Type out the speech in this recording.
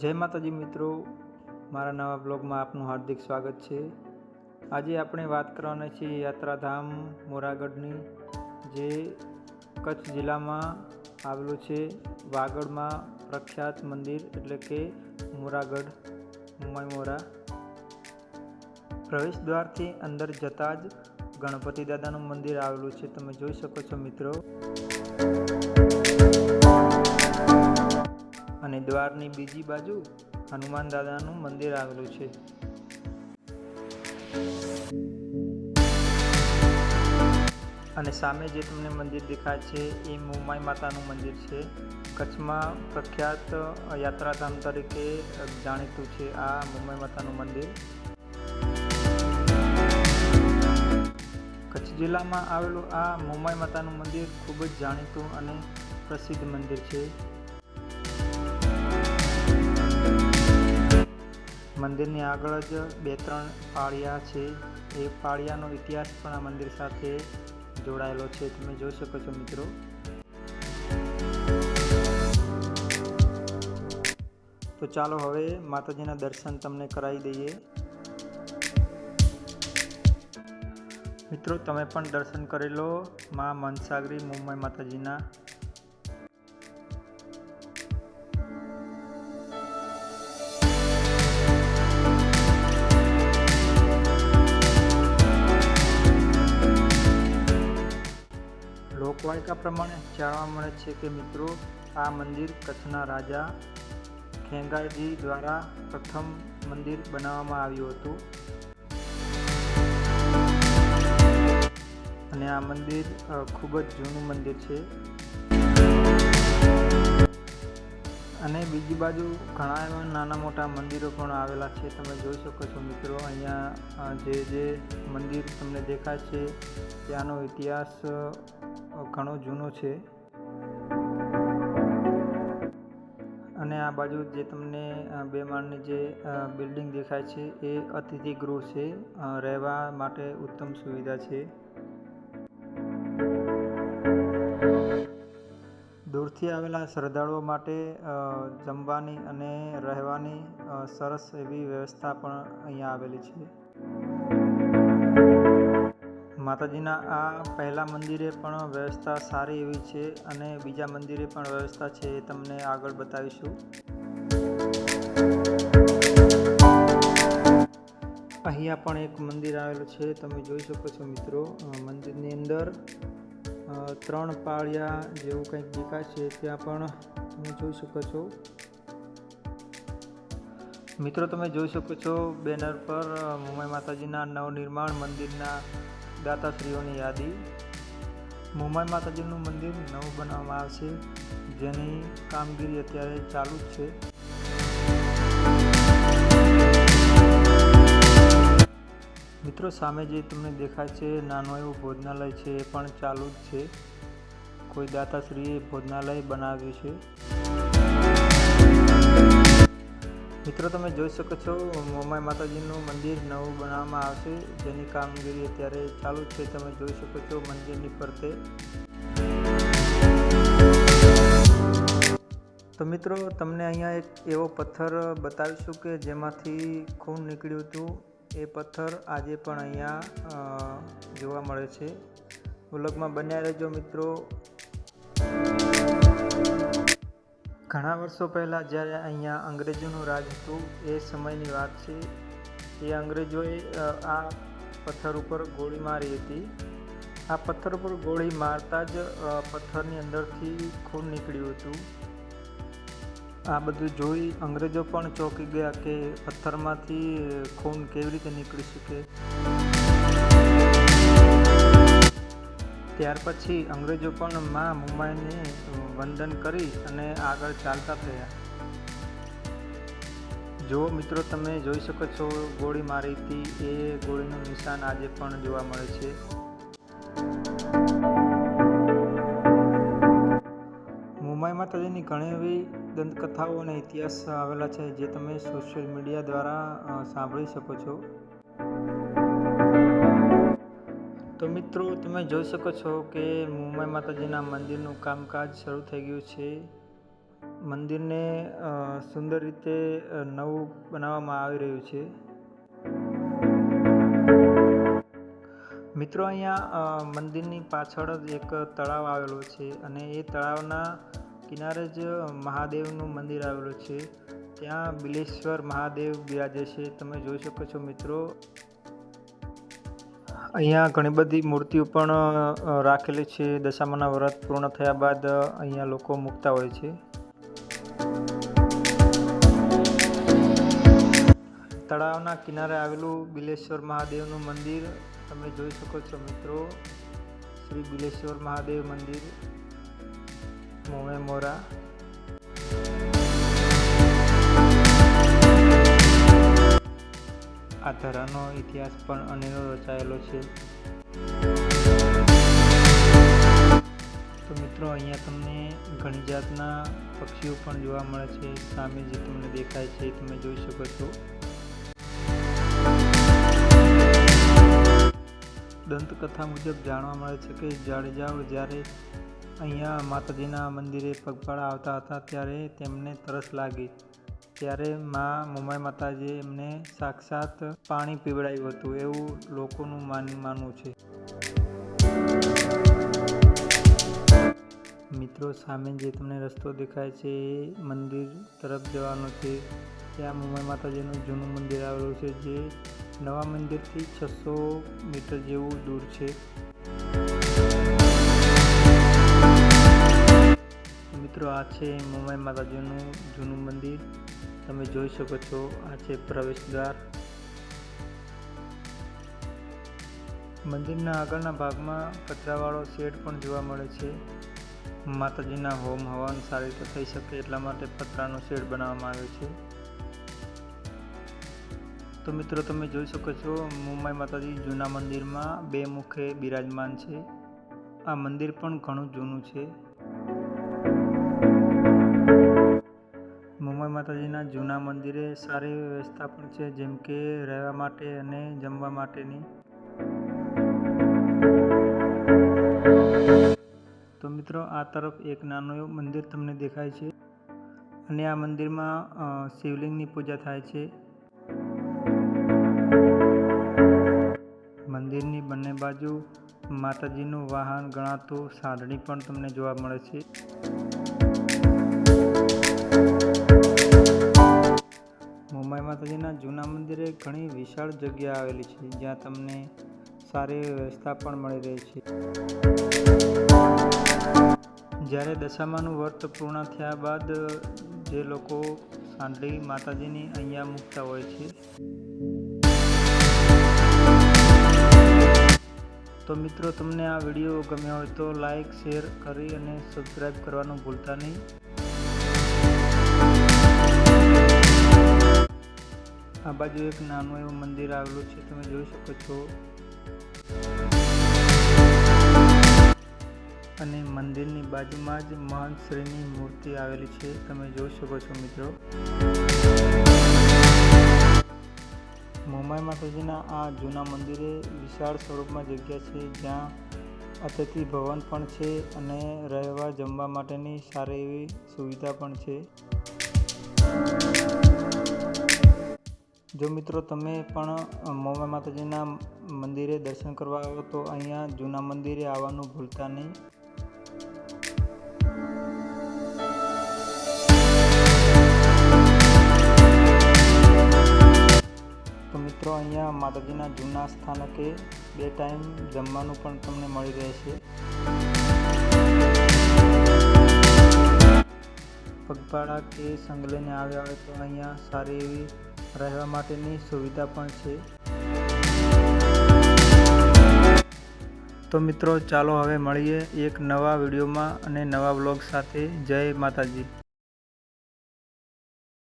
જય માતાજી મિત્રો. મારા નવા બ્લોગમાં આપનું હાર્દિક સ્વાગત છે. આજે આપણે વાત કરવાના છીએ યાત્રાધામ મોરાગઢની, જે કચ્છ જિલ્લામાં આવેલું છે. વાગડમાં પ્રખ્યાત મંદિર એટલે કે મોરાગઢ મોરા. પ્રવેશ દ્વારથી અંદર જતાં જ ગણપતિ દાદાનું મંદિર આવેલું છે. તમે જોઈ શકો છો મિત્રો. અને દ્વારની બીજી બાજુ હનુમાન દાદાનું મંદિર આવેલું છે. અને સામે જે તમને મંદિર દેખાય છે, એ મુંબાઈ માતાનું મંદિર છે. કચ્છમાં પ્રખ્યાત યાત્રાધામ તરીકે જાણીતું છે આ મુંબઈ માતાનું મંદિર. કચ્છ જિલ્લામાં આવેલું આ મુંબઈ માતાનું મંદિર ખૂબ જ જાણીતું અને પ્રસિદ્ધ મંદિર છે. મંદિરની આગળ જ બે ત્રણ પાળિયા છે. એ પાળિયાનો ઇતિહાસ પણ આ મંદિર સાથે જોડાયેલો છે. તમે જોઈ શકો છો મિત્રો. તો ચાલો હવે માતાજીના દર્શન તમને કરાવી દઈએ. મિત્રો, તમે પણ દર્શન કરી લો. મા મનસાગરી મુંબઈ માતાજીના. લોકવાયકા પ્રમાણે જાણવા મળે છે કે મિત્રો, આ મંદિર કચ્છના રાજા ખેંગારજી દ્વારા પ્રથમ મંદિર બનાવવામાં આવ્યું હતું. અને આ મંદિર ખૂબ જ જૂનું મંદિર છે. અને બીજી બાજુ ઘણા એવા નાના મોટા મંદિરો પણ આવેલા છે. તમે જોઈ શકો છો મિત્રો, અહીંયા જે જે મંદિર તમને દેખાય છે, ત્યાંનો ઇતિહાસ ઘણો જૂનો છે. અને આ બાજુ જે તમને બે માળની જે બિલ્ડિંગ દેખાય છે એ અતિથિ ગૃહ છે. રહેવા માટે ઉત્તમ સુવિધા છે. દૂરથી આવેલા શ્રદ્ધાળુઓ માટે જમવાની અને રહેવાની સરસ એવી વ્યવસ્થા પણ અહીંયા આવેલી છે. માતાજીના આ પહેલા મંદિરે પણ વ્યવસ્થા સારી એવી છે અને બીજા મંદિરે પણ વ્યવસ્થા છે એ તમને આગળ બતાવીશું. અહીંયા પણ એક મંદિર આવેલું છે, તમે જોઈ શકો છો મિત્રો. મંદિરની અંદર ત્રણ પાળિયા જેવું કંઈક દેખાય છે, ત્યાં પણ તમે જોઈ શકો છો. મિત્રો, તમે જોઈ શકો છો બેનર પર મુંબઈ માતાજીના નવનિર્માણ મંદિરના દાતાશ્રીઓની યાદી. મુંબઈ માતાજીનું મંદિર નવું બનાવવામાં આવશે જેની કામગીરી અત્યારે ચાલુ જ છે. મિત્રો, સામે જે તમને દેખાય છે, નાનું એવું ભોજનાલય છે, એ પણ ચાલુ જ છે. કોઈ દાતાશ્રીએ ભોજનાલય બનાવ્યું છે. મિત્રો, તમે જોઈ શકો છો, મોમાઈ માતાજીનું મંદિર નવું બનાવવામાં આવશે. જેની કામગીરી અત્યારે ચાલુ છે. તમે જોઈ શકો છો મંદિરની ફરતે. તો મિત્રો, તમને અહીંયા એક એવો પથ્થર બતાવીશું કે જેમાંથી ખૂન નીકળ્યું હતું. એ પથ્થર આજે પણ અહીંયા જોવા મળે છે. વ્લોગમાં બન્યા રહેજો મિત્રો. ઘણા વર્ષો પહેલાં જ્યારે અહીંયા અંગ્રેજોનું રાજ હતું, એ સમયની વાત છે, એ અંગ્રેજોએ આ પથ્થર ઉપર ગોળી મારી હતી. આ પથ્થર ઉપર ગોળી મારતા જ પથ્થરની અંદરથી ખૂન નીકળ્યું હતું. આ બધું જોઈ અંગ્રેજો પણ ચોંકી ગયા કે પથ્થરમાંથી ખૂન કેવી રીતે નીકળી શકે. ત્યાર પછી અંગ્રેજો પણ મા મુંબઈને વંદન કરી અને આગળ ચાલતા થયા જો મિત્રો તમે જોઈ શકો છો, ગોળી મારી હતી. એ ગોળીનું નિશાન આજે પણ જોવા મળે છે. મુંબઈ માતાજીની ઘણી એવી દંતકથાઓ અને ઇતિહાસ આવેલા છે, જે તમે સોશિયલ મીડિયા દ્વારા સાંભળી શકો છો. તો મિત્રો, તમે જોઈ શકો છો કે મુંબઈ માતાજીના મંદિરનું કામકાજ શરૂ થઈ ગયું છે. મંદિરને સુંદર રીતે નવું બનાવવામાં આવી રહ્યું છે. મિત્રો, અહીંયા મંદિરની પાછળ જ એક તળાવ આવેલો છે અને એ તળાવના કિનારે જ મહાદેવનું મંદિર આવેલું છે. ત્યાં બિલેશ્વર મહાદેવ બિરાજે છે. તમે જોઈ શકો છો મિત્રો અહીંયા ઘણી બધી મૂર્તિઓ પણ રાખેલી છે. દશામાના વ્રત પૂર્ણ થયા બાદ અહીંયા લોકો મૂકતા હોય છે. તળાવના કિનારે આવેલું બિલેશ્વર મહાદેવનું મંદિર તમે જોઈ શકો છો મિત્રો. શ્રી બિલેશ્વર મહાદેવ મંદિર મોમે મોરા. આ ધરાનો ઇતિહાસ પણ અનેરો રચાયેલો છે. તો મિત્રો, અહીંયા તમને ઘણી જાતના પક્ષીઓ પણ જોવા મળે છે. સામે જે તમને દેખાય છે તમે જોઈ શકો છો. દંતકથા મુજબ જાણવા મળે છે કે જાડેજાઓ જ્યારે અહીંયા માતાજીના મંદિરે પગપાળા આવતા હતા, ત્યારે તેમને તરસ લાગી. ત્યારે મા મુંબઈ માતાજીએ એમને સાક્ષાત પાણી પીવડાવ્યું હતું એવું લોકોનું માન, માનવું છે. મિત્રો, સામે જે તમને રસ્તો દેખાય છે એ મંદિર તરફ જવાનો છે. ત્યાં મુંબઈ માતાજીનું જૂનું મંદિર આવેલું છે જે નવા મંદિરથી છસો મીટર જેવું દૂર છે. મિત્રો, આ છે મુંબઈ માતાજીનું જૂનું મંદિર. તમે જોઈ શકો છો, આ છે પ્રવેશદ્વાર. મંદિરના આગળના ભાગમાં પતરાવાળો શેડ પણ જોવા મળે છે. માતાજીના હોમ હવન સારી રીતે થઈ શકે એટલા માટે પતરાનો શેડ બનાવવામાં આવ્યો છે. તો મિત્રો, તમે જોઈ શકો છો, મુંબઈ માતાજી જૂના મંદિરમાં બે મુખે બિરાજમાન છે. આ મંદિર પણ ઘણું જૂનું છે. માતાજીના જૂના મંદિરે સારી વ્યવસ્થા પણ છે, જેમ કે રહેવા માટે અને જમવા માટેની. તો મિત્રો, આ તરફ એક નાનું એવું મંદિર તમને દેખાય છે અને આ મંદિરમાં શિવલિંગની પૂજા થાય છે. મંદિરની બંને બાજુ માતાજીનું વાહન ગણાતું સાંઢણી પણ તમને જોવા મળે છે. જૂના મંદિરે ઘણી વિશાળ જગ્યા આવેલી છે, જ્યાં તમને સારી વ્યવસ્થા પણ મળી રહી છે. જ્યારે દશામાનું વ્રત પૂર્ણ થયા બાદ જે લોકો સાંડળી માતાજીની અહીંયા મૂકતા હોય છે, તો મિત્રો તમને આ વીડિયો ગમ્યો હોય તો લાઈક, શેર કરી અને સબસ્ક્રાઈબ કરવાનું ભૂલતા નહીં. આ બાજુ એક નાનું એવું મંદિર આવેલું છે, તમે જોઈ શકો છો. અને મંદિરની બાજુમાં જ મહંત શ્રીની મૂર્તિ આવેલી છે, તમે જોઈ શકો છો મિત્રો. મુંબઈ માતાજીના આ જૂના મંદિરે વિશાળ સ્વરૂપમાં જગ્યા છે, જ્યાં અતિથિ ભવન પણ છે અને રહેવા જમવા માટેની સારી એવી સુવિધા પણ છે. જો મિત્રો તમે પણ મોમા માતાજીના મંદિરે દર્શન કરવા આવો તો અહીંયા જૂના મંદિરે આવવાનું ભૂલતા નહીં. તો મિત્રો અહીંયા માતાજીના જૂના સ્થાનકે બે ટાઈમ જમવાનું પણ તમને મળી રહેશે. પગપાળા કે સંગલેને આવ્યા હોય તો અહીંયા સારી એવી રહેવા માટેની સુવિધા પણ છે. તો મિત્રો, ચાલો હવે મળીએ એક નવા વિડીયોમાં અને નવા બ્લોગ સાથે. જય માતાજી.